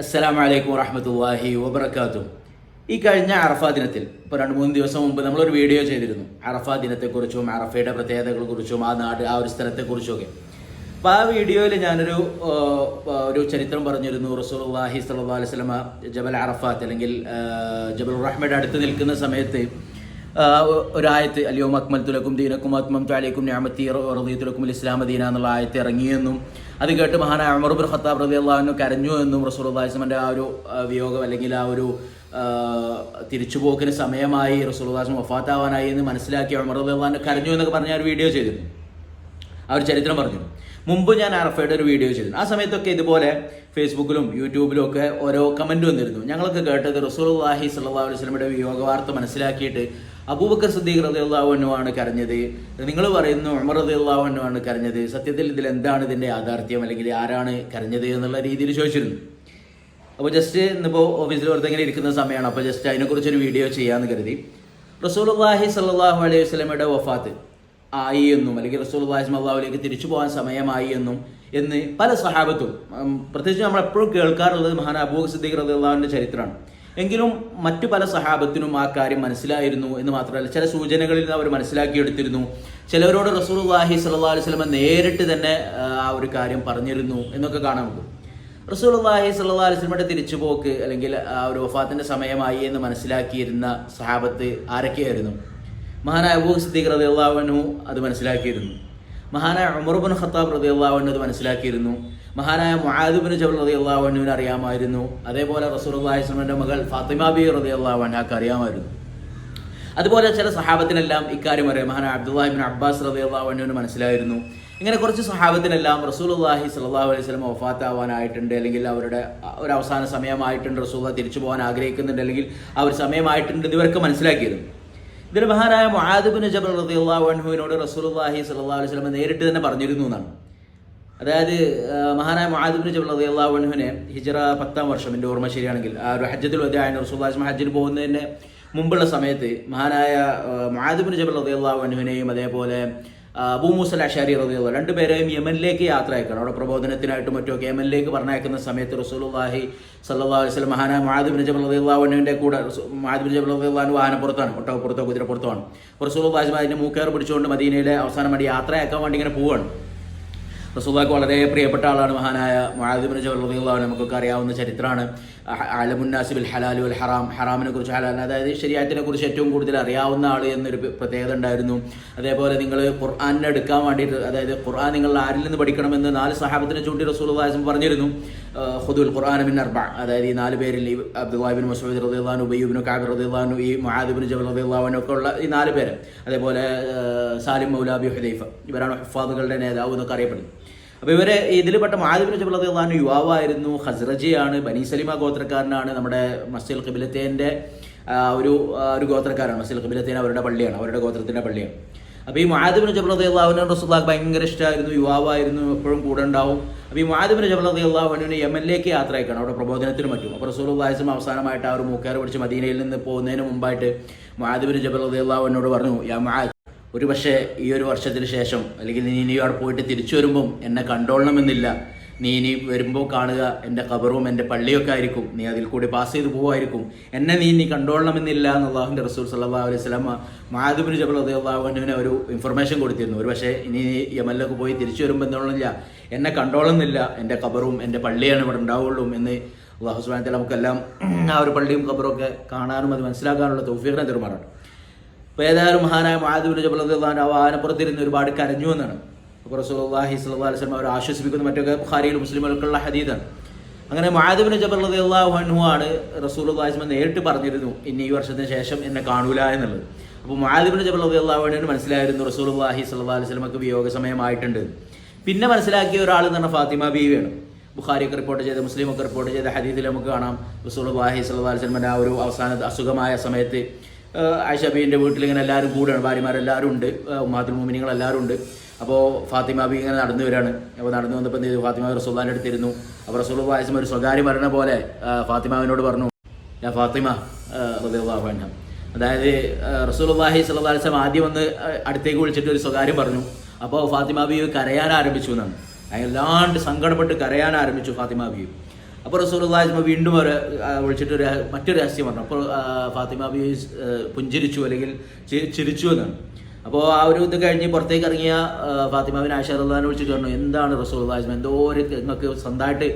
അസ്സലാമു അലൈക്കും വറഹമത്തല്ലാഹി വബർക്കാത്തു ഈ കഴിഞ്ഞ അറഫ ദിനത്തിൽ ഇപ്പോൾ രണ്ട് മൂന്ന് ദിവസം മുമ്പ് നമ്മളൊരു വീഡിയോ ചെയ്തിരുന്നു. അറഫ ദിനത്തെക്കുറിച്ചും അറഫയുടെ പ്രത്യേകതകളെക്കുറിച്ചും ആ നാട് ആ ഒരു സ്ഥലത്തെക്കുറിച്ചുമൊക്കെ. അപ്പോൾ ആ വീഡിയോയിൽ ഞാനൊരു ഒരു ചരിത്രം പറഞ്ഞിരുന്നു. സ്വല്ലല്ലാഹി അലൈഹി വസല്ലമ ജബൽ അറഫാത്ത് അല്ലെങ്കിൽ ജബൽ റഹ്മയുടെ അടുത്ത് നിൽക്കുന്ന സമയത്ത് ഒരായത്ത് അലിയോ അക്മൽ തുലക്കും ദീനക്കും ആത്മം താലേക്കും ഞാമത്തി റദീത്തുലക്കും ഇസ്ലാമദീന എന്നുള്ള ആയത്ത് ഇറങ്ങിയെന്നും അത് കേട്ട് മഹാനായ അമറുബുർ ഖത്താബ് റതി അള്ളാഹുനു കരഞ്ഞു എന്നും റസൂൽസ്ലമിന്റെ ആ ഒരു വിയോഗം അല്ലെങ്കിൽ ആ ഒരു തിരിച്ചുപോക്കിന് സമയമായി റസൂൽദാസം വഫാത്താവാനായി എന്ന് മനസ്സിലാക്കി അമർ റതി അള്ളാഹുനു കരഞ്ഞു എന്നൊക്കെ പറഞ്ഞ ഒരു വീഡിയോ ചെയ്തിരുന്നു. ആ ഒരു ചരിത്രം പറഞ്ഞു. മുമ്പ് ഞാൻ അറഫയുടെ ഒരു വീഡിയോ ചെയ്തു ആ സമയത്തൊക്കെ ഇതുപോലെ ഫേസ്ബുക്കിലും യൂട്യൂബിലും ഒക്കെ ഓരോ കമന്റ് വന്നിരുന്നു. ഞങ്ങളൊക്കെ കേട്ടത് റസൂൽ അള്ളാഹി സല്ലാ അലൈഹി സ്വലമിയുടെ വിയോഗ വാർത്ത മനസ്സിലാക്കിയിട്ട് അബൂബക്കർ സദ്ദീഖ് റതി ആണ് കരഞ്ഞത്. നിങ്ങൾ പറയുന്നു ഉമർ റതി ആണ് കരഞ്ഞത്. സത്യത്തിൽ ഇതിൽ എന്താണ് ഇതിന്റെ യാഥാർത്ഥ്യം? അല്ലെങ്കിൽ ആരാണ് കരഞ്ഞത് എന്നുള്ള രീതിയിൽ ചോദിച്ചിരുന്നു. അപ്പോൾ ജസ്റ്റ് ഇന്നിപ്പോൾ ഓഫീസിൽ വെറുതെ ഇരിക്കുന്ന സമയമാണ്. അപ്പോൾ ജസ്റ്റ് അതിനെക്കുറിച്ചൊരു വീഡിയോ ചെയ്യാമെന്ന് കരുതി. റസൂലുള്ളാഹി സ്വല്ലല്ലാഹു അലൈഹി വസ്ലമയുടെ വഫാത്ത് ആയി എന്നും അല്ലെങ്കിൽ റസൂൽ അള്ളാഹിം അള്ളാഹുലേക്ക് തിരിച്ചു പോകാൻ സമയമായി എന്നും എന്ന് പല സഹാബത്തും പ്രത്യേകിച്ച് നമ്മൾ എപ്പോഴും കേൾക്കാറുള്ളത് മഹാൻ അബൂ സിദ്ദീഖ് റതി അള്ളാഹുവിന്റെ ചരിത്രമാണ്. എങ്കിലും മറ്റു പല സഹാബത്തിനും ആ കാര്യം മനസ്സിലായിരുന്നു എന്ന് മാത്രമല്ല ചില സൂചനകളിൽ അവർ മനസ്സിലാക്കിയെടുത്തിരുന്നു. ചിലവരോട് റസൂൽ അള്ളാഹി സല്ലാ സ്വലമ നേരിട്ട് തന്നെ ആ, ഒരു കാര്യം പറഞ്ഞിരുന്നു എന്നൊക്കെ കാണാൻ പറ്റും. റസൂൽ അള്ളാഹി സല്ലാ അലൈഹി സ്വലമയുടെ തിരിച്ചുപോക്ക് അല്ലെങ്കിൽ ആ ഒരു വഫാത്തിന്റെ സമയമായി എന്ന് മനസ്സിലാക്കിയിരുന്ന സഹാബത്ത് ആരൊക്കെയായിരുന്നു? മഹാനായ അബൂ സിദ്ദീഖ് അള്ളാഹുനു അത് മനസ്സിലാക്കിയിരുന്നു. മഹാനായ ഉമർബുൻ ഖത്താബ് റതി അള്ളാഹുനു അത് മനസ്സിലാക്കിയിരുന്നു. മഹാനായ മുഹാദുബിന് ജബൽ റതി അള്ളാഹുവിനെ അറിയാമായിരുന്നു. അതേപോലെ റസൂർ അള്ളാഹിസ്ലമിന്റെ മകൾ ഫാത്തിമ ബി റതി അള്ളാഹുനക്ക് അറിയാമായിരുന്നു. അതുപോലെ ചില സഹാബത്തിനെല്ലാം ഇക്കാര്യം അറിയാം. മഹാനായ അബ്ദുല്ലാഹിബിൻ അബ്ബാസ് റതി അള്ളാഹുവിന് മനസ്സിലായിരുന്നു. ഇങ്ങനെ കുറച്ച് സഹാബത്തിനെല്ലാം റസൂൽ അള്ളാഹി സല്ലാഹു അലൈഹി സ്വലം വഫാത്താവാനായിട്ടുണ്ട്. അല്ലെങ്കിൽ അവരുടെ ഒരു അവസാന സമയമായിട്ടുണ്ട്. റസൂൽ തിരിച്ചു പോകാൻ ആഗ്രഹിക്കുന്നുണ്ട്. അല്ലെങ്കിൽ ആ ഒരു സമയമായിട്ടുണ്ട് ഇവർക്ക് മനസ്സിലാക്കിയിരുന്നു. ഇതിന് മഹാനായ ജബൽ റതി അള്ളാഹുവിനോട് അള്ളാഹി സല്ലാ അലൈഹി നേരിട്ട് തന്നെ പറഞ്ഞിരുന്നു എന്നാണ്. അതായത് മഹാനായ മഹാദിബിന് ജബൽ റതി അള്ളാഹുവിനെ ഹിജറ പത്താം വർഷം എന്റെ ഓർമ്മ ശരിയാണെങ്കിൽ ആ ഒരു ഹജ്ജത്തിൽ വധ്യായ റസൂല്ലാസ് ഹജ്ജിന് പോകുന്നതിന് മുമ്പുള്ള സമയത്ത് മഹാനായ മഹാദിബിന് ജബൽ റതി അള്ളാഹുവിനെയും അതേപോലെ ആ, അബൂ മൂസൽ അഷാരി റതി അള്ളാഹു രണ്ടുപേരെയും യമനിലേക്ക് യാത്ര അയക്കണം അവിടെ പ്രബോധനത്തിനായിട്ട് മറ്റുമൊക്കെ യമനിലേക്ക് പറഞ്ഞയക്കുന്ന സമയത്ത് റസൂലുള്ളാഹി സല്ലല്ലാഹു അലൈഹി വസല്ലം മഹാനായ മഹാദിബിൻ ജബൽ റതി അള്ളാഹുവിന്റെ കൂടെ മഹാദിബിൻ ജബൽ റതി അള്ളാഹു വാഹനപ്പുറത്താണ് ഒട്ടകപ്പുറത്തോ കുതിരപ്പുറത്തോ ആണ്. റസൂൽ അതിന്റെ മൂക്കേർ പിടിച്ചുകൊണ്ട് മദീനയിലെ അവസാനം വേണ്ടി യാത്രയാക്കാൻ വേണ്ടി ഇങ്ങനെ പോവാണ്. റസൂദാക്ക് വളരെ പ്രിയപ്പെട്ട ആളാണ് മഹാനായ മഹാദിബിന് റളിയല്ലാഹു നമുക്കൊക്കെ അറിയാവുന്ന ചരിത്രമാണ്. അലമുന്നാസിബിൽ ഹലാലു അൽ ഹറാം ഹറാമിനെ കുറിച്ച് ഹലാൽ. അതായത് ശരിയാത്തിനെ കുറിച്ച് ഏറ്റവും കൂടുതൽ അറിയാവുന്ന ആൾ എന്നൊരു പ്രത്യേകത ഉണ്ടായിരുന്നു. അതേപോലെ നിങ്ങൾ ഖുർആാനിനെ എടുക്കാൻ വേണ്ടിയിട്ട് അതായത് ഖുർആൻ നിങ്ങൾ ആരിൽ നിന്ന് പഠിക്കണമെന്ന് നാല് സഹാബത്തിനെ ചൂണ്ടി റസൂൽ പറഞ്ഞിരുന്നു. ഹുദുൽ ഖുർആൻ ബിൻ അർബ. അതായത് ഈ നാല് പേരിൽ ഈ അബ്ദുല്ലാഹിബിൻ മസൂദ് ബിൻ ഉബയ്യുബിൻ കാബിർ അൻഹു ഈ മഹാദിബിൻ ജബൽ റദിയുള്ളാനു ഒക്കെ ഉള്ള ഈ നാല് പേര്. അതേപോലെ സാലിം മൗലാബി ഹുദൈഫ. ഇവരാണ് ഹുഫാദുകളുടെ നേതാവ് എന്നൊക്കെ അറിയപ്പെടുന്നത്. അപ്പോൾ ഇവരെ ഇതിൽപ്പെട്ട മഹാദിബിൻ ജബൽ റദിയുള്ളാനു യുവാവായിരുന്നു ഹസ്രജയാണ് ബനി സലിമ ഗോത്രക്കാരനാണ് നമ്മുടെ മസ്ജിൽ ഖിബിലത്തേന്റെ ഒരു ഒരു ഗോത്രക്കാരാണ്. മസ്ജിൽ ഖിബിലത്തേൻ അവരുടെ പള്ളിയാണ് അവരുടെ ഗോത്രത്തിന്റെ പള്ളിയാണ്. അപ്പോൾ ഈ മഹാദിബിൻ ജബൽ റദിയുള്ളാഹുവിനെ റസൂല്ലാക്ക് ഭയങ്കര ഇഷ്ടമായിരുന്നു യുവാവായിരുന്നു എപ്പോഴും കൂടെ ഉണ്ടാവും. അപ്പോൾ ഈ മാദിബിൻ ജബൽ റദിയുള്ളാഹുവിനെ യമനിലേക്ക് യാത്ര അയക്കണം അവിടെ പ്രബോധനത്തിന് മറ്റും. അപ്പോൾ റസൂൽ അള്ളാഹിസ്ലം അവസാനമായിട്ട് ആ ഒരു മൂക്കേറ് പിടിച്ച് മദീനയിൽ നിന്ന് പോകുന്നതിന് മുമ്പായിട്ട് മാധ്യമ ജബൽ അള്ളാഹുവിനോട് പറഞ്ഞു യാ ഒരു പക്ഷേ ഈ ഒരു വർഷത്തിന് ശേഷം അല്ലെങ്കിൽ നീ ഇനി അവിടെ പോയിട്ട് തിരിച്ചു വരുമ്പം എന്നെ കണ്ടോളണമെന്നില്ല. നീ ഇനി വരുമ്പോൾ കാണുക എന്റെ കബറും എന്റെ പള്ളിയൊക്കെ ആയിരിക്കും. നീ അതിൽ കൂടി പാസ് ചെയ്ത് പോകുമായിരിക്കും എന്നെ നീ ഇനി കണ്ടോളണമെന്നില്ല എന്ന് അള്ളാഹുന്റെ റസൂൽ സല്ലാ അലൈഹി സ്വലാം മാധുബിന് ജബൽ അള്ളാഹുവിനെ ഒരു ഇൻഫർമേഷൻ കൊടുത്തിരുന്നു. ഒരു പക്ഷേ ഇനി യമനിലൊക്കെ പോയി തിരിച്ചു വരുമ്പോൾ എന്നുള്ള എന്നെ കണ്ടോളുന്നില്ല. എന്റെ കബറും എന്റെ പള്ളിയാണ് ഇവിടെ ഉണ്ടാവുള്ളൂ എന്ന് അള്ളാഹു സുബാനത്തിൽ നമുക്കെല്ലാം ആ ഒരു പള്ളിയും കബറും ഒക്കെ കാണാനും അത് മനസ്സിലാക്കാനുള്ള തൗഫീഖിനെ തെരുമാറാണ്. അപ്പോൾ ഏതായാലും മഹാനായ മഹാദുബിൻ ജബലാൻ ആ വാഹനപ്പുറത്തിരുന്ന് ഒരുപാട് കരഞ്ഞു എന്നാണ്. അപ്പോൾ റസൂലുള്ളാഹി സ്വല്ലല്ലാഹു അലൈഹി വസല്ലം അവർ ആശ്വസിപ്പിക്കുന്ന മറ്റൊക്കെ ബുഖാരിയിൽ മുസ്ലിമുകൾക്കുള്ള ഹദീദാണ് അങ്ങനെ മഹാദുബിൻ ജബൽ റളിയല്ലാഹു അൻഹു ആണ് റസൂൽ അള്ളാഹിസ്മ നേരിട്ട് പറഞ്ഞിരുന്നു. ഇനി ഈ വർഷത്തിന് ശേഷം എന്നെ കാണൂല എന്നുള്ളത്. അപ്പോൾ മഹാദുബിൻ ജബൽ റളിയല്ലാഹു അൻഹുവിന് മനസ്സിലായിരുന്നു റസൂൽ അള്ളാഹി അലൈഹി വസല്ലമക്ക് വിയോഗ സമയമായിട്ടുണ്ട്. പിന്നെ മനസ്സിലാക്കിയ ഒരാൾ എന്ന് പറഞ്ഞാൽ ഫാത്തിമ ബീവിയാണ്. ബുഖാരിയൊക്കെ റിപ്പോർട്ട് ചെയ്ത മുസ്ലിമൊക്കെ റിപ്പോർട്ട് ചെയ്ത ഹദീദിൽ നമുക്ക് കാണാം. അലൈഹി വസല്ലമയുടെ ആ ഒരു അവസാന അസുഖമായ സമയത്ത് ആയിഷബീന്റെ വീട്ടിൽ ഇങ്ങനെ എല്ലാവരും കൂടെയാണ്. ഭാര്യമാരെല്ലാവരും ഉണ്ട്. ഉമ്മാത്തുൽ മോമിനികൾ എല്ലാവരും ഉണ്ട്. അപ്പോൾ ഫാത്തിമ ബി ഇങ്ങനെ നടന്നു വരികയാണ്. അപ്പോൾ നടന്നു വന്നപ്പോൾ എന്ത് ചെയ്തു? ഫാത്തിമ റസൂല്ലാന്റെ അടുത്തിരുന്നു അപ്പോൾ റസൂൽ വായസം ഒരു സ്വകാര്യ മരണ പോലെ ഫാത്തിമാവിനോട് പറഞ്ഞു ഞാൻ ഫാത്തിമ അതായത് റസൂൽ അലൈഹി വസല്ലം ആദ്യം ഒന്ന് അടുത്തേക്ക് വിളിച്ചിട്ട് ഒരു സ്വകാര്യം പറഞ്ഞു. അപ്പോൾ ഫാത്തിമ ബിയു കരയാൻ ആരംഭിച്ചു എന്നാണ്. അല്ലാണ്ട് സങ്കടപ്പെട്ട് കരയാൻ ആരംഭിച്ചു ഫാത്തിമ ബിയു അപ്പോൾ റസൂലുള്ളാഹിസ്മ വീണ്ടും ആ, വിളിച്ചിട്ട് ഒരു മറ്റൊരു രഹസ്യം പറഞ്ഞു. അപ്പോൾ ഫാത്തിമ ബീവി പുഞ്ചിരിച്ചു അല്ലെങ്കിൽ ചിരിച്ചു എന്നാണ്. അപ്പോൾ ആ ഒരു ഇത് കഴിഞ്ഞ് പുറത്തേക്ക് ഇറങ്ങിയ ആ, ഫാത്തിമ ബിൻ ആയിഷ റഹ്ലാനെ വിളിച്ചിട്ട് പറഞ്ഞു എന്താണ് റസൂലുള്ളാഹിസ്മ എന്തോ ഒരു നിങ്ങൾക്ക് സ്വന്തമായിട്ട്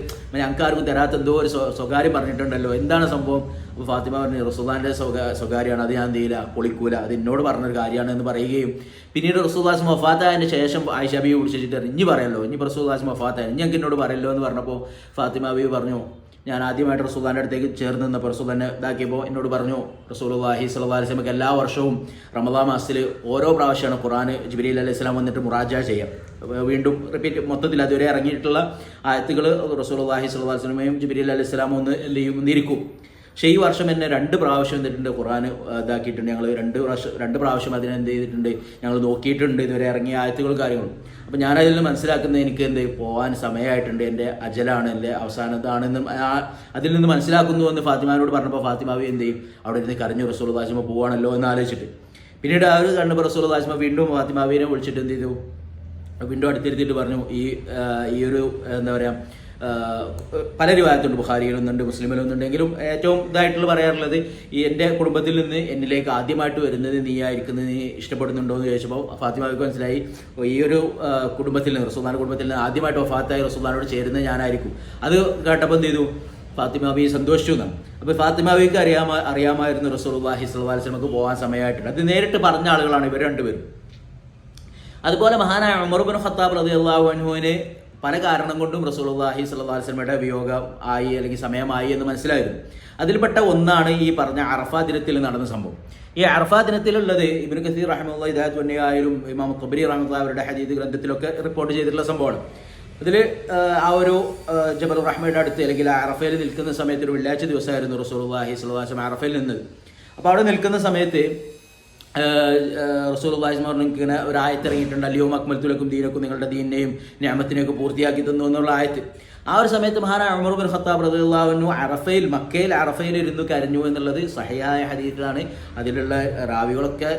ഞങ്ങൾക്ക് ആർക്കും തരാത്ത എന്തോ ഒരു സ്വകാര്യം പറഞ്ഞിട്ടുണ്ടല്ലോ. എന്താണ് സംഭവം? അപ്പോൾ ഫാത്തിമ പറഞ്ഞു റസൂദാന്റെ സ്വകാ സ്വകാര്യമാണ് അത് ഞാൻ എന്ത് പൊളിക്കൂല അത് എന്നോട് പറഞ്ഞൊരു കാര്യമാണ് എന്ന് പറയുകയും പിന്നീട് റസൂദാസ് മൊഫാത്തായതിന് ശേഷം ആയിഷബിയെ വിളിച്ചിട്ട് ഇനി പറയല്ലോ ഇനി റസൂദാസ് മൊഫാത്തായ ഇനി ഞങ്ങൾക്ക് എന്നോട് പറയല്ലോ എന്ന് പറഞ്ഞപ്പോൾ ഫാത്തിമ ബി പറഞ്ഞു ഞാൻ ആദ്യമായിട്ട് റസൂദാന്റെ അടുത്തേക്ക് ചേർന്ന് നിന്നപ്പോൾ റസൂദാനെ ഇതാക്കിയപ്പോൾ എന്നോട് പറഞ്ഞു റസൂലുള്ളാഹി സ്വല്ലല്ലാഹി അലൈഹി വസല്ലമക്ക് എല്ലാ വർഷവും റമദാ മാസത്തിൽ ഓരോ പ്രാവശ്യമാണ് ഖുറാൻ ജിബ്രീൽ അലൈഹി സ്വലാം വന്നിട്ട് മുറാജ ചെയ്യാം. വീണ്ടും റിപ്പീറ്റ് മൊത്തത്തിൽ അതുവരെ ഇറങ്ങിയിട്ടുള്ള ആയത്തുകൾ റസൂലുള്ളാഹി സ്വല്ലല്ലാഹി അലൈഹി വസല്ലമയും ജിബ്രീൽ അലൈഹി ഇസ്ലാമും ഒന്ന് നിരിക്കും പക്ഷേ ഈ വർഷം എന്നെ രണ്ട് പ്രാവശ്യം എന്തിട്ടുണ്ട് ഖുറാൻ ഇതാക്കിയിട്ടുണ്ട്. ഞങ്ങൾ രണ്ട് പ്രാവശ്യം രണ്ട് പ്രാവശ്യം അതിനെ എന്ത് ചെയ്തിട്ടുണ്ട്. ഞങ്ങൾ നോക്കിയിട്ടുണ്ട് ഇതുവരെ ഇറങ്ങിയ ആയത്തുകൾ കാര്യങ്ങളും. അപ്പോൾ ഞാനതിൽ നിന്ന് മനസ്സിലാക്കുന്നത് എനിക്ക് എന്ത് പോകാൻ സമയമായിട്ടുണ്ട്. എന്റെ അജലാണ് എന്റെ അവസാനത്താണെന്ന് അതിൽ നിന്ന് മനസ്സിലാക്കുന്നു എന്ന് ഫാത്തിമാനോട് പറഞ്ഞപ്പോൾ ഫാത്തിമാവി എന്ത് ചെയ്യും? അവിടെ ഇരുന്ന് കരഞ്ഞു റസൂൽ ദാസിമ പോവാണല്ലോ എന്ന് ആലോചിച്ചിട്ട്. പിന്നീട് ആ ഒരു കണ്ടപ്പോൾ റസൂൽ ദാസിമ വീണ്ടും ഫാത്തിമാവിനെ വിളിച്ചിട്ട് എന്ത് ചെയ്തു? വീണ്ടും അടുത്തിരുത്തിയിട്ട് പറഞ്ഞു ഈ ഈ ഒരു എന്താ പറയുക പല രൂപത്തുണ്ട് ബുഖാരിയിലൊന്നുണ്ട് മുസ്ലിമിലൊന്നുണ്ടെങ്കിലും ഏറ്റവും ഇതായിട്ടുള്ള പറയാറുള്ളത് ഈ എന്റെ കുടുംബത്തിൽ നിന്ന് എന്നിലേക്ക് ആദ്യമായിട്ട് വരുന്നത് നീ ആയിരിക്കുന്നത് നീ ഇഷ്ടപ്പെടുന്നുണ്ടോ എന്ന് ചോദിച്ചപ്പോൾ ഫാത്തിമാവിക്ക് മനസ്സിലായി. ഈ ഒരു കുടുംബത്തിൽ നിന്ന് റസുദാൻ കുടുംബത്തിൽ നിന്ന് ആദ്യമായിട്ട് വഫാത്തായി റസുദാനോട് ചേരുന്നത് ഞാനായിരിക്കും. അത് കേട്ടപ്പോൾ എന്ത് ചെയ്തു? ഫാത്തിമാബി സന്തോഷിച്ചു എന്നാണ്. അപ്പോൾ ഫാത്തിമാബിക്ക് അറിയാമ അറിയാമായിരുന്നു അലൈഹി വസല്ലമക്ക് പോകാൻ സമയമായിട്ടുണ്ട്. അത് നേരിട്ട് പറഞ്ഞ ആളുകളാണ് ഇവർ രണ്ടുപേരും. അതുപോലെ മഹാനായ ഉമർബിൻ ഖത്താബ് അള്ളാഹു അൻഹുവിന് പല കാരണം കൊണ്ടും അലൈഹി വസല്ലമയുടെ വിയോഗം ആയി അല്ലെങ്കിൽ സമയമായി എന്ന് മനസ്സിലായിരുന്നു. അതിൽപ്പെട്ട ഒന്നാണ് ഈ പറഞ്ഞ അറഫ ദിനത്തിൽ നടന്ന സംഭവം. ഈ അറഫ ദിനത്തിലുള്ളത് ഇബിൻ കസീർ റഹ്മുള്ള ഇദാത്ത് വന്നിയായാലും ഇമാം ഖബരി റഹ്മുള്ള അവരുടെ ഹദീദ് ഗ്രന്ഥത്തിലൊക്കെ റിപ്പോർട്ട് ചെയ്തിട്ടുള്ള സംഭവമാണ്. ഇതിൽ ആ ഒരു ജബൽ റഹ്മയുടെ അടുത്ത് അല്ലെങ്കിൽ അറഫയിൽ നിൽക്കുന്ന സമയത്ത് ഒരു വെള്ളിയാഴ്ച ദിവസമായിരുന്നു റസൂൽ അള്ളാഹി വസല്ലം അറഫയിൽ നിന്നത് അപ്പോൾ അവിടെ നിൽക്കുന്ന സമയത്ത് റസൂൽ പറഞ്ഞു ഇങ്ങനെ ഒരു ആയത്ത് ഇറങ്ങിയിട്ടുണ്ട്. അല്ലയോ അക്മൽത്തുലക്കും ദീനക്കും നിങ്ങളുടെ ദീനെയും ഞാമത്തിനെയൊക്കെ പൂർത്തിയാക്കി തന്നു എന്നുള്ള ആയത്ത്. ആ ഒരു സമയത്ത് മഹാനായ ഉമർ ബിൻ ഖത്താബ് റളിയല്ലാഹു അറഫയിൽ മക്കയിൽ അറഫയിൽ ഇരുന്നു കരഞ്ഞു എന്നുള്ളത് സഹിയായ ഹദീത്തിലാണ് അതിലുള്ള റാവികളൊക്കെ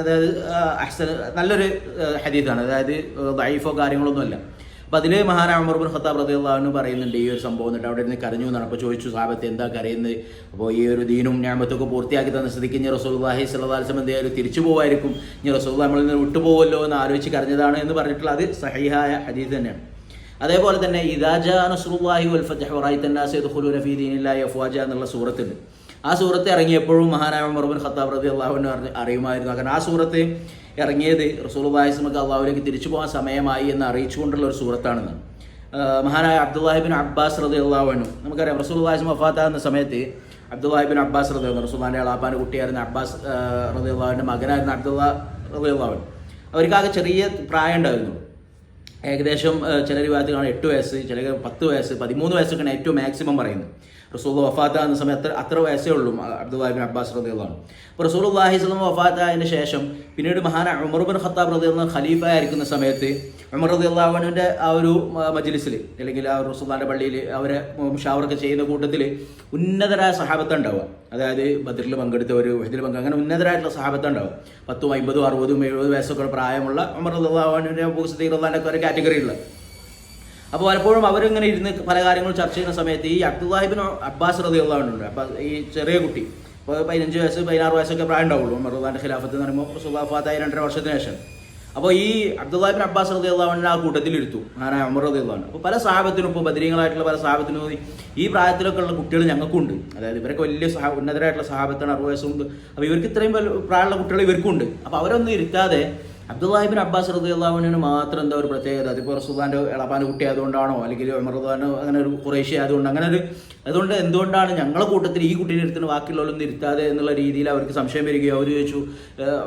അതായത് അഹ്സൻ നല്ലൊരു ഹദീത്താണ് അതായത് ദൈഫോ കാര്യങ്ങളൊന്നുമല്ല. അപ്പോൾ അതിൽ മഹാനായ ഉമർ ബിൻ ഖത്താബ് പറയുന്നുണ്ട് ഈ ഒരു സംഭവം എന്നിട്ട് അവിടെ നിന്ന് കരഞ്ഞു എന്നാണ്. അപ്പോൾ ചോദിച്ചു സാബത്ത് എന്താ കരയുന്നത്? അപ്പോൾ ഈ ഒരു ദീനും ഞാമത്തൊക്കെ പൂർത്തിയാക്കി തന്ന സ്ഥിതിക്ക് ഞാൻ അലൈഹി വസല്ലം എന്തായാലും തിരിച്ചു പോകുമായിരിക്കും ഞാൻ റസൂൽ നമ്മളിൽ നിന്ന് വിട്ടുപോകുമല്ലോ എന്ന് ആലോചിച്ച് കരഞ്ഞതാണ് എന്ന് പറഞ്ഞിട്ടുള്ള അത് സഹിഹായ ഹദീസ് തന്നെയാണ്. അതേപോലെ തന്നെ ഇദാജ നസുറുല്ലാഹി വൽ ഫത്ഹ് വറൈത അന്നാസ യദ്ഖുലൂന ഫീ ദീനില്ലാഹി അഫ്വാജ എന്നുള്ള സൂറത്തുണ്ട്. ആ സൂറത്ത് ഇറങ്ങിയപ്പോഴും മഹാനായ ഉമർ ബിൻ ഖത്താബ് റളിയല്ലാഹു അൻഹു അറിയുമായിരുന്നു. കാരണം ആ സൂറത്ത് ഇറങ്ങിയത് റസൂലുള്ളാഹി സ്വല്ലല്ലാഹു അള്ളാഹുലേക്ക് തിരിച്ചു പോകാൻ സമയമായി എന്ന് അറിയിച്ചുകൊണ്ടുള്ള ഒരു സൂറത്താണെന്ന്. മഹാനായ അബ്ദുല്ലാഹിബിൻ അബ്ബാസ് റതി അൻഹു. നമുക്കറിയാം റസൂലുള്ളാഹി വഫാത്താകുന്ന സമയത്ത് അബ്ദുല്ലാഹിബിൻ അബ്ബാസ് റളിയല്ലാഹു റസൂലുള്ളാഹിന്റെ അളാബാന്റെ കുട്ടിയായിരുന്ന അബ്ബാസ് റതി അള്ളാഹുവിന്റെ മകനായിരുന്ന അബ്ദുള്ള റതി അള്ളാഹു അവർക്കാകെ ചെറിയ പ്രായം ഉണ്ടായിരുന്നു. ഏകദേശം ചില കാണാൻ എട്ട് വയസ്സ് ചില പത്ത് വയസ്സ് പതിമൂന്ന് വയസ്സൊക്കെയാണ് ഏറ്റവും മാക്സിമം പറയുന്നത്. റസൂൽ വഫാത്തായ എന്ന സമയത്ത് അത്ര വയസ്സേ ഉള്ളൂ അബ്ദുല്ലാഹിബിൻ അബ്ബാസ് റദിയുള്ളതാണ് അപ്പോൾ റസൂൽ അള്ളാഹി സ്വലം വഫാത്തായതിന് ശേഷം പിന്നീട് മഹാന ഉമർ ബിൻ ഖത്താബ് റദിയുള്ള ഖലീഫ ആയിരിക്കുന്ന സമയത്ത് ഉമർ റതി അള്ളാഹുവിന്റെ ആ ഒരു മജ്ലിസിൽ അല്ലെങ്കിൽ ആ റസൂള്ളാന്റെ പള്ളിയിൽ അവരെ ഷാവറൊക്കെ ചെയ്യുന്ന കൂട്ടത്തിൽ ഉന്നതരായ സഹാബത്ത് ഉണ്ടാവുക. അതായത് ബദറിൽ ഒരു വഹദിൽ പങ്ക് അങ്ങനെ ഉന്നതരായിട്ടുള്ള സഹാബത്ത് ഉണ്ടാവും പത്തും അമ്പതും അറുപതും എഴുപതും വയസ്സൊക്കെ പ്രായമുള്ള ഉമർ റദിള്ളാഹുവിന്റെ സദീർ അള്ളാന്റെ ഒരു കാറ്റഗറിയുള്ള അപ്പോൾ പലപ്പോഴും അവരിങ്ങനെ ഇരുന്ന് പല കാര്യങ്ങൾ ചർച്ച ചെയ്യുന്ന സമയത്ത് ഈ അബ്ദുല്ലാഹിബിൻ അബ്ബാസ് റതി അപ്പം ഈ ചെറിയ കുട്ടി ഇപ്പോൾ പതിനഞ്ച് വയസ്സ് പതിനാറ് വയസ്സൊക്കെ പ്രായം ഉണ്ടാവുള്ളൂ ഖിലാഫത്ത് എന്ന് പറയുമ്പോൾ സുല്ലാഫാത്തായി രണ്ടര വർഷത്തിന് ശേഷം. അപ്പോൾ ഈ അബ്ദുല്ലാഹിബിൻ അബ്ബാസ് റതി ഉള്ളവനെ ആ കൂട്ടത്തിൽ ഇരുത്തു അങ്ങനെ അമർ റതി ഉള്ളതാണ് അപ്പോൾ പല സാഹബത്തിനും ഇപ്പോൾ ബദരീങ്ങളായിട്ടുള്ള പല സാഹബത്തിനും ഈ പ്രായത്തിലൊക്കെ ഉള്ള കുട്ടികൾ ഞങ്ങൾക്കുണ്ട്. അതായത് ഇവരൊക്കെ വലിയ സഹ ഉന്നതരായിട്ടുള്ള സാഹബത്താണ് അറുപത് വയസ്സുണ്ട് അപ്പോൾ ഇവർക്ക് ഇത്രയും പ്രായമുള്ള കുട്ടികൾ ഇവർക്കുണ്ട്. അപ്പോൾ അവരൊന്നും ഇരുത്താതെ അബ്ദുല്ലാഹിബിൻ അബ്ബാസ് റദിയുള്ളാഹുവിന് മാത്രം എന്താ ഒരു പ്രത്യേകത? അതിപ്പോൾ റസുദാന്റെ എളപ്പാന്റെ കുട്ടി ആയതുകൊണ്ടാണോ? അല്ലെങ്കിൽ അമർദാനോ അങ്ങനെ ഒരു കുറേശ്ശി ആയതുകൊണ്ട് അങ്ങനെ ഒരു അതുകൊണ്ട് എന്തുകൊണ്ടാണ് ഞങ്ങളെ കൂട്ടത്തിൽ ഈ കുട്ടീനെ ഇരുത്തുന്ന ബാക്കിയുള്ളവരൊന്നും ഇരുത്താതെ എന്നുള്ള രീതിയിൽ അവർക്ക് സംശയം വരികയോ അവർ ചോദിച്ചു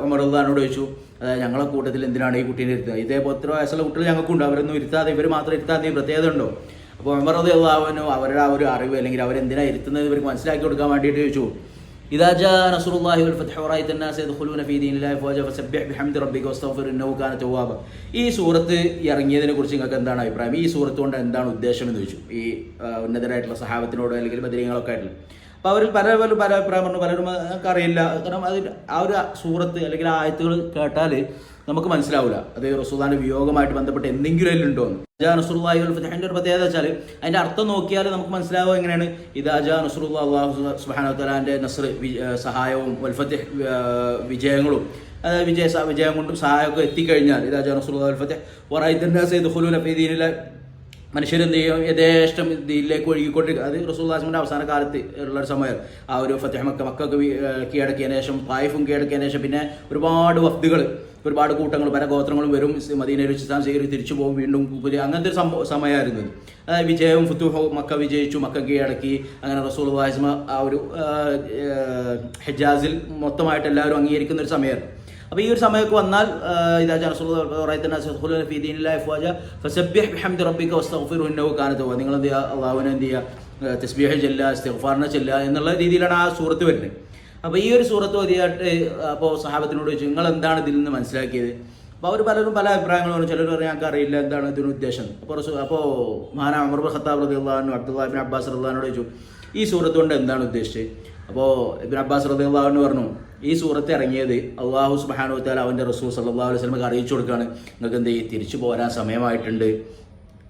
അമർദാനോട് ചോദിച്ചു അതായത് ഞങ്ങളെ കൂട്ടത്തിൽ എന്തിനാണ് ഈ കുട്ടീനെ ഇരുത്തുക? ഇതേപോലെ ഇത്ര വയസ്സുള്ള കുട്ടികൾ ഞങ്ങൾക്കുണ്ട്. അവരൊന്നും ഇരുത്താതെ ഇവർ മാത്രം ഇരുത്താതെ പ്രത്യേകത ഉണ്ടോ? അപ്പോൾ റദിയുള്ളാഹുവിനും അവരുടെ ആ ഒരു അറിവ് അല്ലെങ്കിൽ അവരെന്തിനാണ് ഇരുത്തുന്നത് ഇവർക്ക് മനസ്സിലാക്കി കൊടുക്കാൻ വേണ്ടിയിട്ട് ചോദിച്ചു. إذا جاء نصر الله والفتح ورأيت الناس يدخلون في دين الله فوجا فسبح بحمد ربك واستغفر إنه كان توابا ഈ സൂറത്ത് ഇറങ്ങിയതിനെ കുറിച്ച് നിങ്ങൾക്ക് എന്താണ് അഭിപ്രായം ഈ സൂറത്ത് കൊണ്ട് എന്താണ് ഉദ്ദേശം എന്ന് ചോദിച്ചു ഈ ആ, ഉന്നതരായിട്ടുള്ള സഹാബത്തിനോട് അല്ലെങ്കിൽ ബദരീങ്ങളൊക്കെ ആയിട്ടുള്ള അപ്പോൾ അവരിൽ പല പല പല അഭിപ്രായം പറഞ്ഞു പലരും നമുക്ക് അറിയില്ല കാരണം അതിൽ ആ ഒരു സൂറത്ത് അല്ലെങ്കിൽ ആ ആയത്തുകൾ കേട്ടാൽ നമുക്ക് മനസ്സിലാവില്ല അത് റസൂദാന്റെ വിയോഗമായിട്ട് ബന്ധപ്പെട്ട് എന്തെങ്കിലും അതിലുണ്ടോ എന്ന്. ഫതഹിന്റെ ഒരു പ്രത്യേകത വെച്ചാൽ അർത്ഥം നോക്കിയാൽ നമുക്ക് മനസ്സിലാവുക എങ്ങനെയാണ്? ഇത് അജാ തആലാന്റെ നസ്ർ സഹായവും വൽ ഫതഹ് വിജയങ്ങളും അതായത് വിജയ വിജയം കൊണ്ടും സഹായമൊക്കെ എത്തിക്കഴിഞ്ഞാൽ ഇത് അജാ വൽ ഫതഹ് വറൈതന്നാസ യദ്ഖുലൂന ഫീ ദീനില്ലാഹി മനുഷ്യരെന്ത് ചെയ്യും? യഥേഷ്ടം ഇതിലേക്ക് ഒഴുകിക്കൊണ്ടിരിക്കുക അത് റസൂല്ലാസ്മിന്റെ അവസാന കാലത്ത് ഉള്ള ഒരു സമയം. ആ ഒരു ഫത്തേഹ മക്ക മക്കൊക്കെ കീഴടക്കിയതിന് ശേഷം പായഫും കീഴടക്കിയതിനു ശേഷം പിന്നെ ഒരുപാട് വഫ്തുകൾ ഒരുപാട് കൂട്ടങ്ങൾ പല ഗോത്രങ്ങളും വരും മദീനയിൽ വെച്ച് ഇസ്ലാം സ്വീകരിച്ച് തിരിച്ചു പോകും വീണ്ടും പുതിയ അങ്ങനത്തെ ഒരു സംഭവം സമയമായിരുന്നു വിജയവും ഫുത്തുഹവും മക്ക വിജയിച്ചു മക്ക കീഴടക്കി അങ്ങനെ റസൂൾ വാസ്മ ആ ഒരു ഹെജാസിൽ മൊത്തമായിട്ട് എല്ലാവരും അംഗീകരിക്കുന്ന ഒരു സമയമായിരുന്നു. അപ്പോൾ ഈ ഒരു സമയമൊക്കെ വന്നാൽ നിങ്ങൾ എന്ത് ചെയ്യുക? അള്ളാഹുവിനെ എന്ത് ചെയ്യുക? തസ്ബീഹ ചെല്ലുക ഇസ്തിഗ്ഫാറിനെ ചെല്ലുക എന്നുള്ള രീതിയിലാണ് ആ സൂറത്ത് വരുന്നത്. അപ്പോൾ ഈ ഒരു സൂറത്ത് ഓതിയായിട്ട് അപ്പോൾ സഹാബത്തിനോട് ചോദിച്ചു നിങ്ങൾ എന്താണ് ഇതിൽ നിന്ന് മനസ്സിലാക്കിയത്? അപ്പോൾ അവർ പലരും പല അഭിപ്രായങ്ങൾ പറഞ്ഞു. ചിലർ പറഞ്ഞു ഞങ്ങൾക്ക് അറിയില്ല എന്താണ് ഇതിന് ഉദ്ദേശം? അപ്പോൾ അപ്പോൾ മഹാന അമർ ഖത്താബ് റതി അള്ളഹാനു അബ്ദുല്ലാബിൻ അബ്ബാസ് റഹ്ലാനോട് ചോദിച്ചു ഈ സൂറത്ത് കൊണ്ട് എന്താണ് ഉദ്ദേശിച്ചത്? അപ്പോൾ ഇബിൻ അബ്ബാസ് റതി അള്ളഹാനു പറഞ്ഞു ഈ സൂറത്ത് ഇറങ്ങിയത് അള്ളാഹു സുബാനു താല അവന്റെ റസൂൽ സല്ലാ അലൈഹി സ്വലമക്ക് അറിയിച്ചു കൊടുക്കുകയാണ്. നിങ്ങൾക്ക് എന്ത് തിരിച്ചു പോരാൻ സമയമായിട്ടുണ്ട്.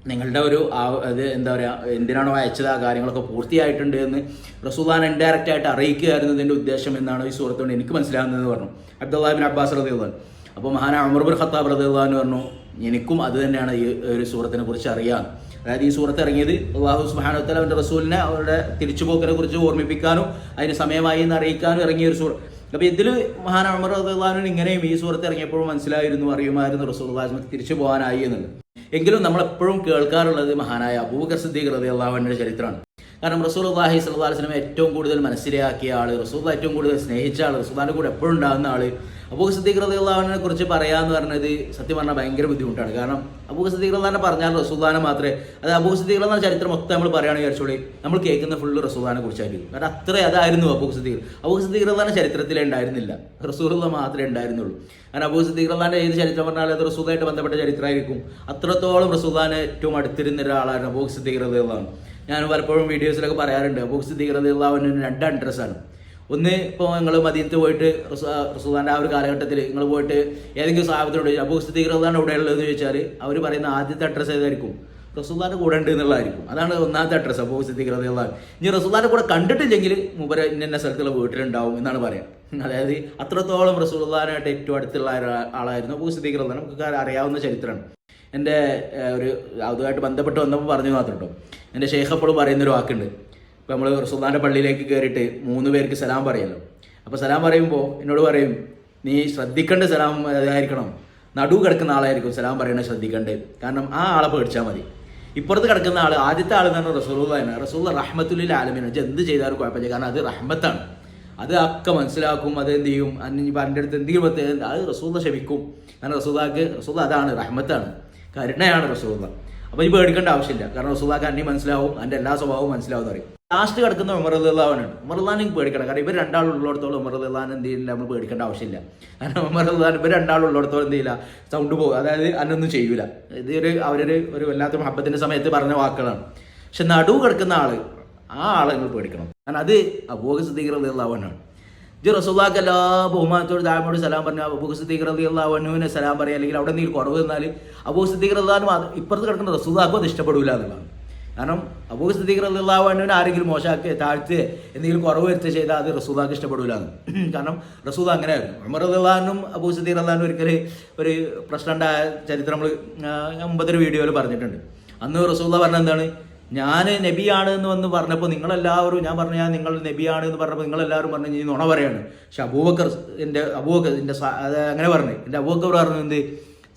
നിങ്ങളുടെ ഒരു ആ- അത് എന്താ പറയുക എന്തിനാണോ അയച്ചത് ആ കാര്യങ്ങളൊക്കെ പൂർത്തിയായിട്ടുണ്ട് എന്ന് റസൂദാൻ ഇൻഡയറക്റ്റ് ആയിട്ട് അറിയിക്കുകയായിരുന്നതിന്റെ ഉദ്ദേശം എന്നാണ് ഈ സുഹൃത്തുകൊണ്ട് എനിക്ക് മനസ്സിലാകുന്നതെന്ന് പറഞ്ഞു. അബ്ദുല്ലാബിൻ അബ്ബാസ് റദിയുള്ളൻ അപ്പോൾ മഹാന അമർബുൽ ഖത്താബ് റദിയുള്ളാന്ന് പറഞ്ഞു എനിക്കും അത് തന്നെയാണ് ഈ ഒരു സൂറത്തിനെ കുറിച്ച് അറിയാം. അതായത് ഈ സൂറത്ത് ഇറങ്ങിയത് അള്ളാഹു സുബാനുത്തല അവന്റെ റസൂലിനെ അവരുടെ തിരിച്ചുപോക്കിനെ കുറിച്ച് ഓർമ്മിപ്പിക്കാനും അതിന് സമയമായി എന്ന് അറിയിക്കാനും ഇറങ്ങിയ ഒരു സൂറ അപ്പോൾ ഇതിൽ മഹാൻ അമർ റദിയുള്ളാനും ഇങ്ങനെയും ഈ സൂറത്ത് ഇറങ്ങിയപ്പോഴും മനസ്സിലായിരുന്നു അറിയുമായിരുന്നു റസൂൽ തിരിച്ചു പോകാനായി എന്നുള്ളത് എങ്കിലും നമ്മൾ എപ്പോഴും കേൾക്കാറുള്ളത് മഹാനായ അബൂബക്കർ സിദ്ദീഖ് റതി അള്ളാഹുവിന്റെ ചരിത്രമാണ്. കാരണം റസൂൽ അള്ളാഹി സ്വല്ലാ ഏറ്റവും കൂടുതൽ മനസ്സിലാക്കിയ ആൾ റസൂൽ ഏറ്റവും കൂടുതൽ സ്നേഹിച്ച ആൾ റസൂദാന്റെ കൂടെ എപ്പോഴും ഉണ്ടാകുന്ന ആൾ അബൂബക്കർ സദീഖ് റതി അള്ളാഹുവിനെ കുറിച്ച് പറയാന്ന് പറഞ്ഞത് സത്യം പറഞ്ഞാൽ ഭയങ്കര ബുദ്ധിമുട്ടാണ്. കാരണം അബൂബക്കർ സദീഖ് റഹ്ലാനെ പറഞ്ഞാൽ റസൂദാനെ മാത്രമേ അത് അബൂബക്കർ സദീഖ് റഹ്ലാൻ ചരിത്രം മൊത്തം നമ്മൾ പറയുകയാണെങ്കിൽ വിചാരിച്ചോളി. നമ്മൾ കേൾക്കുന്ന ഫുള്ള് റസൂദാനെ കുറിച്ചായിരിക്കും. കാരണം അത്ര അതായിരുന്നു അബൂബക്കർ സദീഖ് അബൂബക്കർ സദീഖ് റഹ്ലാന്റെ ചരിത്രത്തിലേ ഉണ്ടായിരുന്നില്ല. റസൂലുള്ള മാത്രമേ ഉണ്ടായിരുന്നുള്ളൂ. കാരണം അബൂ സദീഖ് റഹ്ലാന്റെ ഏത് ചരിത്രം പറഞ്ഞാൽ അത് റസൂദായിട്ട് ബന്ധപ്പെട്ട ചരിത്രമായിരിക്കും. അത്രത്തോളം റസൂലാനെ ഏറ്റവും അടുത്തിരുന്ന ഒരാളായിരുന്നു അബൂ സദീഖ് റഹ്ലാൻ ഞാൻ പലപ്പോഴും വീഡിയോസിലൊക്കെ പറയാറുണ്ട് അബൂ സദീഖ് റഹ്ലാവിന് രണ്ട് അഡ്രസ്സാണ് ഒന്ന് ഇപ്പോൾ നിങ്ങൾ മദീനത്ത് പോയിട്ട് റസൂദാന്റെ ആ ഒരു കാലഘട്ടത്തിൽ നിങ്ങൾ പോയിട്ട് ഏതെങ്കിലും സ്ഥാപനത്തിനോട് അബൂ റഹ്ലാൻ എവിടെ ഉള്ളതെന്ന് ചോദിച്ചാൽ അവർ പറയുന്ന ആദ്യത്തെ അഡ്രസ്സ് ഏതായിരിക്കും? റസൂദാന്റെ കൂടെ ഉണ്ട് എന്നുള്ളതായിരിക്കും. അതാണ് ഒന്നാമത്തെ അഡ്രസ്സ് അബൂ റഹ്ലാൻ ഇനി റസൂദാന്റെ കൂടെ കണ്ടിട്ടില്ലെങ്കിൽ മുബര ഇന്ന സ്ഥലത്തുള്ള വീട്ടിലുണ്ടാവും എന്നാണ് പറയാം. അതായത് അത്രത്തോളം റസൂദാനായിട്ട് ഏറ്റവും അടുത്തുള്ള ആളായിരുന്നു അബൂ റഹ്ലാൻ നമുക്ക് അറിയാവുന്ന ചരിത്രമാണ്. എന്റെ ഒരു അതുമായിട്ട് ബന്ധപ്പെട്ട് വന്നപ്പോൾ പറഞ്ഞു മാത്രം കേട്ടോ. എന്റെ ഷെയ്ഖ് എപ്പോഴും പറയുന്നൊരു വാക്കുണ്ട്. ഇപ്പോൾ നമ്മൾ സുൽത്താന്റെ പള്ളിയിലേക്ക് കയറിയിട്ട് മൂന്ന് പേർക്ക് സലാം പറയല്ലോ. അപ്പോൾ സലാം പറയുമ്പോൾ എന്നോട് പറയും നീ ശ്രദ്ധിക്കേണ്ട സലാം ഇതായിരിക്കണം നടു കിടക്കുന്ന ആളായിരിക്കും സലാം പറയണത് ശ്രദ്ധിക്കേണ്ടത്. കാരണം ആ ആളെ പേടിച്ചാൽ മതി. ഇപ്പുറത്ത് കിടക്കുന്ന ആൾ ആദ്യത്തെ ആൾ തന്നെ റസൂലാണ് റസൂൽ റഹ്മത്തുല്ലിൽ ആലമീന എന്ത് ചെയ്താലും കുഴപ്പമില്ല. കാരണം അത് റഹ്മത്താണ്. അത് ഒക്കെ മനസ്സിലാക്കും അത് എന്ത് ചെയ്യും? ഇനിയിപ്പോൾ എന്റെ അടുത്ത് എന്തെങ്കിലും അത് റസൂല ക്ഷമിക്കും കാരണം റസൂദാക്ക് റസൂദ അതാണ് റഹ്മത്താണ്. കരുണയാണ് റസൂല അപ്പോൾ ഇനി പേടിക്കേണ്ട ആവശ്യമില്ല. കാരണം റസൂദാക്ക് അന്നി മനസ്സിലാവും എന്റെ എല്ലാ സ്വഭാവവും മനസ്സിലാവും എന്ന് ലാസ്റ്റ് കിടക്കുന്ന ഉമർ ഉമറുദ്ദാനും പേടിക്കണം കാരണം ഇവർ രണ്ടാളുള്ളിടത്തോളം ഉമറുദ്ദാൻ എന്ത് ചെയ്യില്ല നമ്മൾ പേടിക്കേണ്ട ആവശ്യമില്ല. കാരണം അള്ളഹാൻ ഇവർ രണ്ടാളുള്ളിടത്തോളം എന്ത് ചെയ്യില്ല സൗണ്ട് പോകും. അതായത് അന്നൊന്നും ചെയ്യൂല. ഇതൊരു അവരൊരു ഒരു വല്ലാത്ത മഹബത്തിന്റെ സമയത്ത് പറഞ്ഞ വാക്കുകളാണ്. പക്ഷെ നടുവ് കിടക്കുന്ന ആൾ ആ ആളെ നിങ്ങൾ പേടിക്കണം. കാരണം അത് അബൂഖ സിദ്ദീഖ് റളി ജി റസൂല്ലാക്ക് എല്ലാ ബഹുമാനത്തോട് ദാമോട് സലാം പറഞ്ഞു അബൂഖ സിദ്ദീഖ് റളി അള്ളാഹുവിനെ സലാം പറയുക അല്ലെങ്കിൽ അവിടെ എന്തെങ്കിലും കുറവ് തന്നാൽ അബൂ സിദ്ദീഖ് റള്ളാഹുനും ഇപ്പുറത്ത് കിടക്കുന്ന റസൂല്ലാക്കും അത് ഇഷ്ടപ്പെടില്ല എന്നുള്ളതാണ്. കാരണം അബൂ സിദ്ദീഖ് റള്ളാഹുവിനെ ആരെങ്കിലും മോശമാക്കി താഴ്ത്തി എന്തെങ്കിലും കുറവ് വരുത്തുക ചെയ്താൽ അത് റസൂലാക്ക് ഇഷ്ടപ്പെടില്ല കാരണം റസൂദ് അങ്ങനെയായിരുന്നു. ഉമർ റള്ളാഹുനും അബൂ സിദ്ദീഖ് റള്ളാഹുനും ഒരിക്കൽ ഒരു പ്രശ്നം ഉണ്ടായ ചരിത്രം നമ്മൾ മുമ്പത്തെ വീഡിയോയിൽ പറഞ്ഞിട്ടുണ്ട്. അന്ന് റസൂല്ല പറഞ്ഞ എന്താണ്? ഞാൻ നബിയാണ് എന്ന് വന്ന് പറഞ്ഞപ്പോൾ നിങ്ങളെല്ലാവരും ഞാൻ പറഞ്ഞു ഞാൻ നിങ്ങൾ നബിയാണ് എന്ന് പറഞ്ഞപ്പോൾ നിങ്ങളെല്ലാവരും പറഞ്ഞു നീ നുണ പറയാണ്. പക്ഷെ അബൂബക്കർ എന്റെ അബൂബക്കർ എന്റെ അങ്ങനെ പറഞ്ഞു. എന്റെ അബൂബക്കർ പറഞ്ഞു എന്ത്?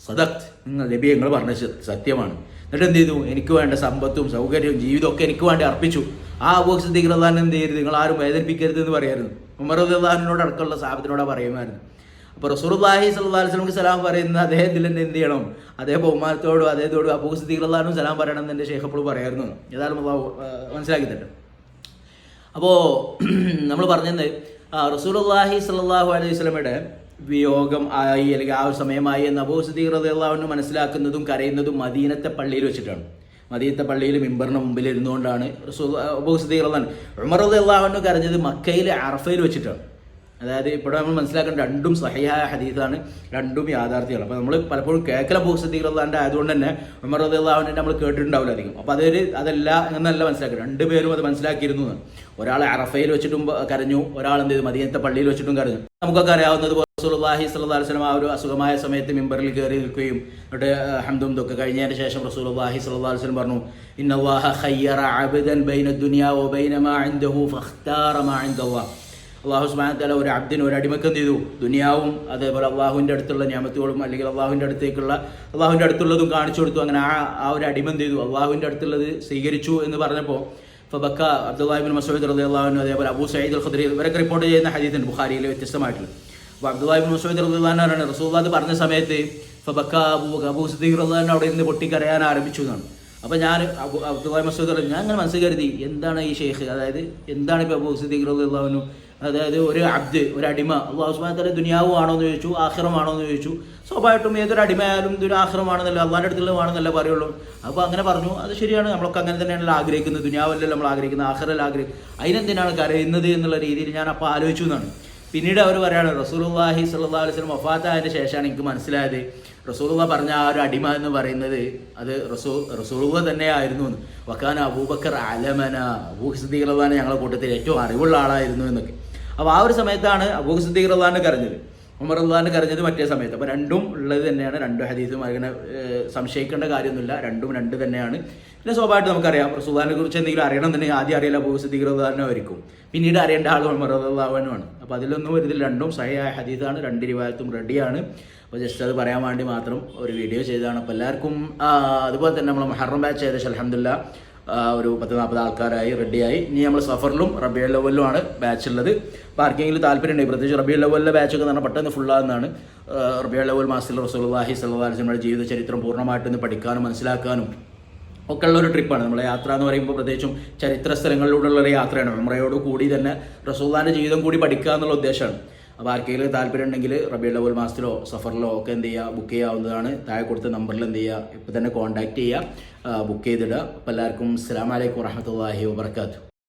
സദക്ത് നിങ്ങൾ നബി നിങ്ങൾ പറഞ്ഞ സത്യമാണ്. എന്നിട്ട് എന്ത് ചെയ്തു എനിക്ക് വേണ്ട സമ്പത്തും സൗകര്യവും ജീവിതവും ഒക്കെ എനിക്ക് വേണ്ടി അർപ്പിച്ചു. ആ സിദ്ദീഖ് റഹ്ലാൻ എന്ത് ചെയ്യരുത്? നിങ്ങൾ ആരും വേദനിപ്പിക്കരുത് എന്ന് പറയായിരുന്നു. ഉമർ റഹ്ലാനോട് അടക്കമുള്ള സാഹബത്തിനോട് പറയുമായിരുന്നു. അപ്പോൾ റസൂർലാഹി അലൈഹി വസ്ലമക്ക് സലാം പറയുന്ന അദ്ദേഹത്തിൽ തന്നെ എന്ത് ചെയ്യണം? അതേ ബഹുമാനത്തോടും അദ്ദേഹത്തോടും അബൂ സിദ്ദീഖ്ലാനും സലാം പറയണം എന്ന് എന്റെ ഷേഖപ്പോൾ പറയായിരുന്നു ഏതായാലും അള്ളാഹു, മനസ്സിലാക്കിയിട്ടുണ്ട് അപ്പോൾ നമ്മൾ പറഞ്ഞത് റസൂലുള്ളാഹി സ്വല്ലല്ലാഹു അലൈഹി വസല്ലമയുടെ വിയോഗം ആയി അല്ലെങ്കിൽ ആ ഒരു സമയമായി എന്ന് അബൂ റളിയല്ലാഹു മനസ്സിലാക്കുന്നതും കരയുന്നതും മദീനത്തെ പള്ളിയിൽ വെച്ചിട്ടാണ്. മദീനത്തെ പള്ളിയിൽ മിമ്പറിന് മുമ്പിൽ ഇരുന്നുകൊണ്ടാണ് അബൂ റളിയല്ലാഹു ഉമർ റളിയല്ലാഹു കരഞ്ഞത് മക്കയിലെ അറഫയിൽ വെച്ചിട്ടാണ്. അതായത് ഇവിടെ നമ്മൾ മനസ്സിലാക്കേണ്ട രണ്ടും സഹിയായ ഹദീസാണ് രണ്ടും യാഥാർത്ഥ്യമാണ്. അപ്പോൾ നമ്മൾ പലപ്പോഴും കേക്കല ബോക്സദ്ദീഖ്ലാന്റെ ആയതുകൊണ്ട് തന്നെ ഉമർ റദിള്ളാഹുവിനെ നമ്മൾ കേട്ടിട്ടുണ്ടാവില്ല അധികം. അപ്പോൾ അതൊരു അതല്ല എന്നല്ല മനസ്സിലാക്കുക. രണ്ടുപേരും അത് മനസ്സിലാക്കിയിരുന്നു. ഒരാൾ അറഫയിൽ വെച്ചിട്ടും കരഞ്ഞു ഒരാൾ എന്ത് ചെയ്തു? മദീനത്തെ പള്ളിയിൽ വെച്ചിട്ടും കരഞ്ഞു. നമുക്കൊക്കെ അറിയാവുന്നത് സ്വല്ലല്ലാഹി അലൈഹി വസല്ലം ആ ഒരു അസുഖമായ സമയത്ത് മിമ്പറിൽ കയറി നിൽക്കുകയും എന്നിട്ട് ഹംദും ദുഃഖം കഴിഞ്ഞതിന് ശേഷം റസൂലുള്ളാഹി സ്വല്ലല്ലാഹി അലൈഹി വസല്ലം പറഞ്ഞു അബ്ദൻ ബൈന ദുനിയാ ബൈന മാ ഇൻദഹു ഫഖ്താറ മാ ഇൻദല്ലാഹ്. അള്ളാഹു സുബ്ഹാനഹു തആല ഒരു അബ്ദിന് ഒരു അടിമക്ക് ചെയ്തു? ദുനിയാവും അതേപോലെ അള്ളാഹുവിന്റെ അടുത്തുള്ള ഞാമത്തുകളും അല്ലെങ്കിൽ അള്ളാഹുവിന്റെ അടുത്തേക്കുള്ള അള്ളാഹുവിന്റെ അടുത്തുള്ളതും കാണിച്ചു കൊടുത്തു. അങ്ങനെ ആ ആ ഒരു അടിമ ചെയ്തു? അള്ളാഹുവിന്റെ അടുത്തുള്ളത് സ്വീകരിച്ചു എന്ന് പറഞ്ഞപ്പോൾ ഫബക്ക അബ്ദുല്ലാഹിബിൻ മസൂദ് റളിയല്ലാഹു അതേപോലെ അബൂ സയ്യിദ് അൽ ഖദ്രി ഇവരൊക്കെ റിപ്പോർട്ട് ചെയ്യുന്ന ഹദീസുണ്ട് ബുഖാരിയിൽ വ്യത്യസ്തമായിട്ടുള്ള അപ്പോൾ അബ്ദുല്ലാഹിബിൻ മസൂദ് റളിയല്ലാഹു റസൂല്ലാദ് പറഞ്ഞ സമയത്ത് ഫബക്ക അബൂ അബൂ സദീഖ് അള്ളഹാൻ അവിടെ നിന്ന് പൊട്ടിക്കരയാൻ ആരംഭിച്ചു എന്നാണ്. അപ്പോൾ ഞാൻ അബു അബ്ദുല്ലാഹി മസൂദ് ഞാൻ അങ്ങനെ മനസ്സിൽ കരുതി എന്താണ് ഈ ഷെയ്ഖ് അതായത് എന്താണ് ഇപ്പോൾ അബൂ സദീഖ് റളിയല്ലാഹു അതായത് ഒരു അബ്ദ് ഒരു അടിമ. അള്ളാഹു ദുനിയാവു ആണോ എന്ന് ചോദിച്ചു ആഹ്റമാണോ എന്ന് ചോദിച്ചു. സ്വാഭാവികമായിട്ടും ഏതൊരു അടിമയായാലും ഇതൊരു ആഹ്റമാണെന്നല്ല അള്ളാന്റെ അടുത്തുള്ള അടുത്തുള്ളതാണെന്നല്ല പറയുള്ളൂ. അപ്പോൾ അങ്ങനെ പറഞ്ഞു അത് ശരിയാണ്. നമ്മളൊക്കെ അങ്ങനെ തന്നെയാണല്ലോ ആഗ്രഹിക്കുന്നത്. ദുനിയാവല്ലല്ലോ നമ്മൾ ആഗ്രഹിക്കുന്നത് ആഹ്റല്ല ആഗ്രഹിക്കുന്നത്. അതിനെന്തിനാണ് കരയുന്നത് എന്നുള്ള രീതിയിൽ ഞാൻ അപ്പോൾ ആലോചിച്ചു എന്നാണ്. പിന്നീട് അവർ പറയാണ് റസൂലുള്ളാഹി സല്ലാ വസല്ലം വഫാത്തായതിന് ശേഷമാണ് എനിക്ക് മനസ്സിലായത്. റസൂലുള്ള പറഞ്ഞ ആ ഒരു അടിമ എന്ന് പറയുന്നത് അത് റസൂ റസൂലുള്ളാ തന്നെയായിരുന്നു എന്ന്. വക്കാൻ അബൂബക്കർ അലമന അബൂ സിദ്ദീഖ് ഞങ്ങളുടെ കൂട്ടത്തിൽ ഏറ്റവും അറിവുള്ള ആളായിരുന്നു എന്നൊക്കെ. അപ്പോൾ ആ ഒരു സമയത്താണ് അബൂഖ് സിദ്ദീഖ് റളിയല്ലാഹു കരഞ്ഞത്. ഉമർ അള്ളഹാന് കരഞ്ഞത് മറ്റേ സമയത്ത്. അപ്പോൾ രണ്ടും ഉള്ളത് തന്നെയാണ് രണ്ട് ഹദീസും അങ്ങനെ സംശയിക്കേണ്ട കാര്യമൊന്നുമില്ല. രണ്ടും രണ്ട് തന്നെയാണ്. പിന്നെ സ്വാഭാവികമായിട്ട് നമുക്കറിയാം റസൂദാനെ കുറിച്ച് എന്തെങ്കിലും അറിയണം എന്നുണ്ടെങ്കിൽ ആദ്യം അറിയില്ല അബൂ സിദ്ദീഖ് ആയിരിക്കും. പിന്നീട് അറിയേണ്ട ആൾ ഉമർ അള്ളാഹുവാനുമാണ് അപ്പോൾ അതിലൊന്നും ഇതിൽ രണ്ടും സഹിയായ ഹദീസാണ് രണ്ട് രൂപത്തും റെഡിയാണ്. അപ്പോൾ ജസ്റ്റ് അത് പറയാൻ വേണ്ടി മാത്രം ഒരു വീഡിയോ ചെയ്താണ് അപ്പോൾ എല്ലാവർക്കും അതുപോലെ തന്നെ നമ്മൾ മഹറം ബാച്ച് ഏകദേശം അലഹമില്ല ഒരു പത്ത് നാൽപ്പത് ആൾക്കാരായി റെഡിയായി ഇനി നമ്മൾ സഫറിലും റബിയ ലെവലിലുമാണ് ബാച്ച് ഉള്ളത്. അപ്പോൾ ആർക്കെങ്കിലും താല്പര്യം ഉണ്ടെങ്കിൽ പ്രത്യേകിച്ച് റബിയ ലെവലിലെ ബാച്ചൊക്കെ എന്ന് പറഞ്ഞാൽ പെട്ടെന്ന് ഫുള്ളാകുന്നതാണ് റബിയ ലെവൽ സ്വല്ലല്ലാഹി അലൈഹി വസല്ലമയുടെ ജീവിത ചരിത്രം പൂർണമായിട്ട് ഒന്ന് പഠിക്കാനും മനസ്സിലാക്കാനും ഒക്കെ ഉള്ള ഒരു ട്രിപ്പാണ് നമ്മളെ യാത്ര എന്ന് പറയുമ്പോൾ പ്രത്യേകിച്ചും ചരിത്ര സ്ഥലങ്ങളിലൂടെയുള്ള ഒരു യാത്രയാണ്. ഉംറയോട് കൂടി തന്നെ റസൂല്ലാന്റെ ജീവിതം കൂടി പഠിക്കുക എന്നുള്ള ഉദ്ദേശമാണ്. അപ്പോൾ ആർക്കെങ്കിലും താല്പര്യം ഉണ്ടെങ്കിൽ റബിയ ലെവൽ മാസത്തിലോ സഫറിലോ ഒക്കെ എന്ത് ചെയ്യുക ബുക്ക് ചെയ്യാവുന്നതാണ് താഴെ കൊടുത്ത നമ്പറിൽ എന്ത് ചെയ്യുക ഇപ്പോൾ തന്നെ കോൺടാക്റ്റ് ചെയ്യുക ബുക്ക് ചെയ്തിടുക. അപ്പോൾ എല്ലാവർക്കും അസ്സാം വലൈക്കും വറഹമത്തല്ലാഹി വാബർക്കാത്തു